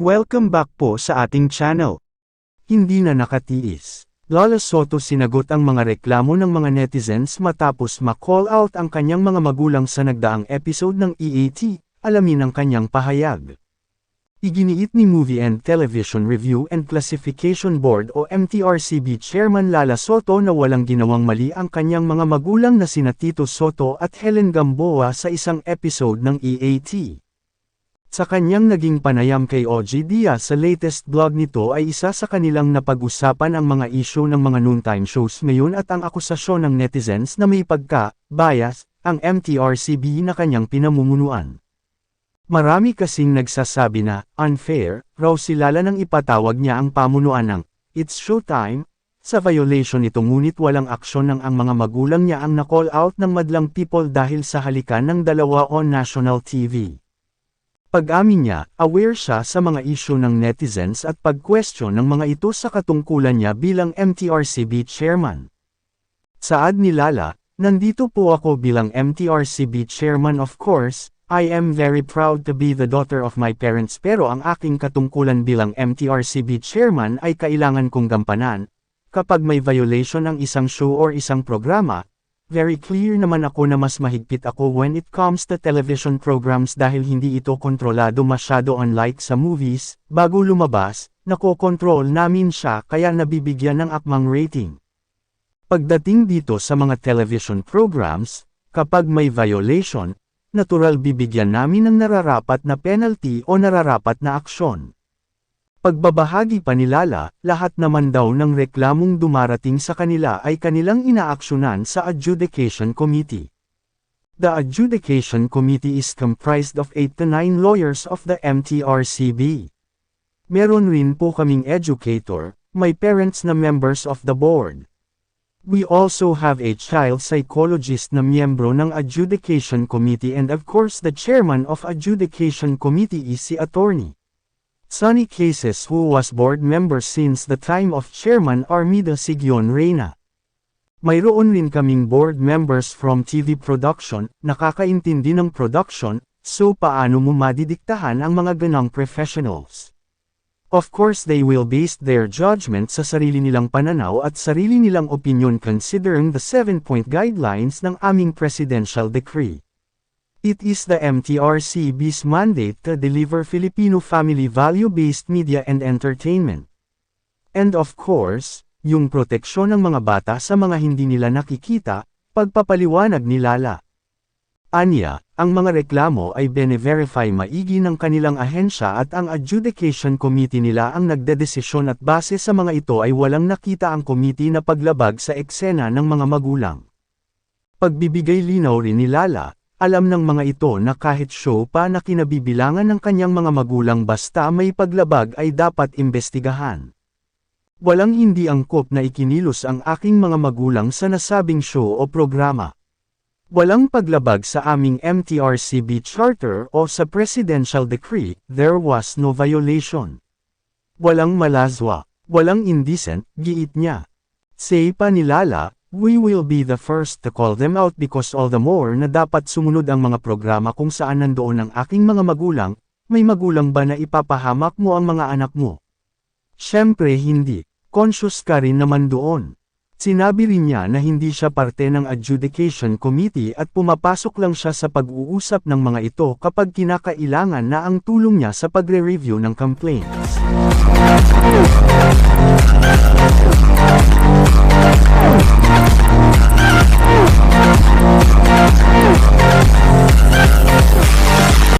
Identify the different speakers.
Speaker 1: Welcome back po sa ating channel. Hindi na nakatiis. Lola Soto sinagot ang mga reklamo ng mga netizens matapos ma-call out ang kanyang mga magulang sa nagdaang episode ng EAT, alamin ang kanyang pahayag. Iginiit ni Movie and Television Review and Classification Board o MTRCB Chairman Lala Soto na walang ginawang mali ang kanyang mga magulang na sina Tito Soto at Helen Gamboa sa isang episode ng EAT. Sa kanyang naging panayam kay OG Diaz sa latest vlog nito ay isa sa kanilang napag-usapan ang mga issue ng mga noontime shows ngayon at ang akusasyon ng netizens na may pagka-bias ang MTRCB na kanyang pinamumunuan. Marami kasing nagsasabi na unfair raw silala nang ipatawag niya ang pamunuan ng It's Showtime sa violation nito ngunit walang aksyon ng ang mga magulang niya ang na-call out ng madlang people dahil sa halikan ng dalawa on national TV. Pag-amin niya, aware siya sa mga issue ng netizens at pag-question ng mga ito sa katungkulan niya bilang MTRCB chairman. Saad ni Lala, nandito po ako bilang MTRCB chairman of course, I am very proud to be the daughter of my parents pero ang aking katungkulan bilang MTRCB chairman ay kailangan kong gampanan. Kapag may violation ng isang show or isang programa, Very clear naman ako na mas mahigpit ako when it comes to television programs dahil hindi ito kontrolado masyado unlike sa movies, bago lumabas, nakokontrol namin siya kaya nabibigyan ng akmang rating. Pagdating dito sa mga television programs, kapag may violation, natural bibigyan namin ng nararapat na penalty o nararapat na aksyon. Pagbabahagi pa ni Lala, lahat naman daw ng reklamong dumarating sa kanila ay kanilang inaaksyonan sa Adjudication Committee. The Adjudication Committee is comprised of 8 to 9 lawyers of the MTRCB. Meron rin po kaming educator, may parents na members of the board. We also have a child psychologist na miyembro ng Adjudication Committee and of course the chairman of Adjudication Committee is si attorney. Sunny Cases who was board member since the time of Chairman Armida Sigyon Reyna. Mayroon rin kaming board members from TV production, nakakaintindi ng production, so paano mo madidiktahan ang mga ganang professionals? Of course they will base their judgment sa sarili nilang pananaw at sarili nilang opinion considering the 7-point guidelines ng aming presidential decree. It is the MTRCB's mandate to deliver Filipino family value-based media and entertainment. And of course, yung proteksyon ng mga bata sa mga hindi nila nakikita, pagpapaliwanag ni Lala. Anya, ang mga reklamo ay bene-verify maigi ng kanilang ahensya at ang adjudication committee nila ang nagdedesisyon at base sa mga ito ay walang nakita ang committee na paglabag sa eksena ng mga magulang. Pagbibigay linaw rin ni Lala, alam ng mga ito na kahit show pa na kinabibilangan ng kanyang mga magulang basta may paglabag ay dapat imbestigahan. Walang hindi angkop na ikinilos ang aking mga magulang sa nasabing show o programa. Walang paglabag sa aming MTRCB Charter o sa Presidential Decree, there was no violation. Walang malazwa, walang indecent, giit niya. Say pa ni Lala, We will be the first to call them out because all the more na dapat sumunod ang mga programa kung saan nandoon ang aking mga magulang, may magulang ba na ipapahamak mo ang mga anak mo? Siyempre hindi, conscious ka rin naman doon. Sinabi rin niya na hindi siya parte ng adjudication committee at pumapasok lang siya sa pag-uusap ng mga ito kapag kinakailangan na ang tulong niya sa pagre-review ng complaints.